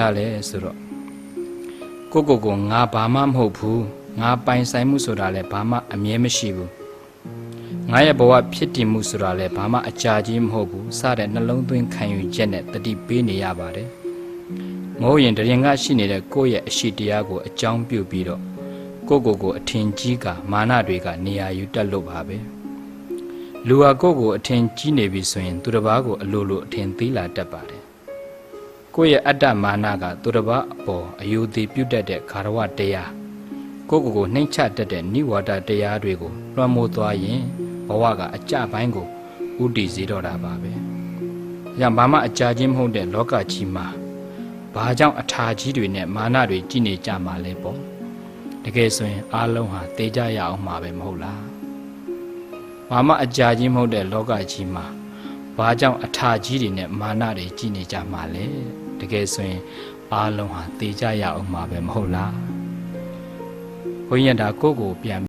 ရလဲဆိုတော့ကိုကိုကိုငါဘာမှမဟုတ်ဘူးငါပိုင်ဆိုင်မှုဆိုတာလဲဘာမှအမြဲမရှိဘူးငါရဲ့ဘဝဖြစ်တည်မှုဆိုတာလဲဘာမှအကြာကြီးမဟုတ်ဘူးစတဲ့နှလုံးသွင်းခံယူချက်နဲ့တတိပေးနေရပါတယ်မဟုတ်ရင်တရင်ကရှိနေတဲ့ကိုယ့်ရဲ့အရှိတရားကိုအကြောင်းပြုပြီးတော့ကိုကိုကိုအထင်ကြီးကမာနတွေကနေရာယူတက်လို့ပါပဲလူဟာကိုကိုအထင်ကြီးနေပြီဆိုရင် သူတစ်ပါးကိုအလိုလိုအထင်သေးလာတတ်ပါတယ် ကိုယ့်ရဲ့အတ္တမာနကသူတစ်ပါးအပေါ်အယုသေးပြုတ်တတ်တဲ့ခါရဝတရားကိုယ့်ကိုယ်ကိုနှိမ့်ချတတ်တဲ့နိဝါဒတရားတွေကိုလွှမ်းမိုးသွားရင်ဘဝကအကြပိုင်းကိုဥတည်စေတော့တာပါပဲ။ဒါဘာမှအကြချင်းမဟုတ်တဲ့လောကကြီးမှာဘာကြောင့်အထာကြီးတွေနဲ့မာနတွေကြီးနေကြမှာလဲပေါ့။တကယ်ဆိုရင်အားလုံးဟာတေးကြရအောင်မှာပဲမဟုတ်လား။ဘာမှအကြချင်းမဟုတ်တဲ့လောကကြီးမှာဘာကြောင့်အထာကြီးတွေနဲ့မာနတွေကြီးနေကြမှာလဲ တကယ်ဆိုရင်အားလုံးဟာတေကြရအောင်မှာပဲမဟုတ်လားဘုန်းကြီးကဒါကိုယ့်ကိုယ်ပြန်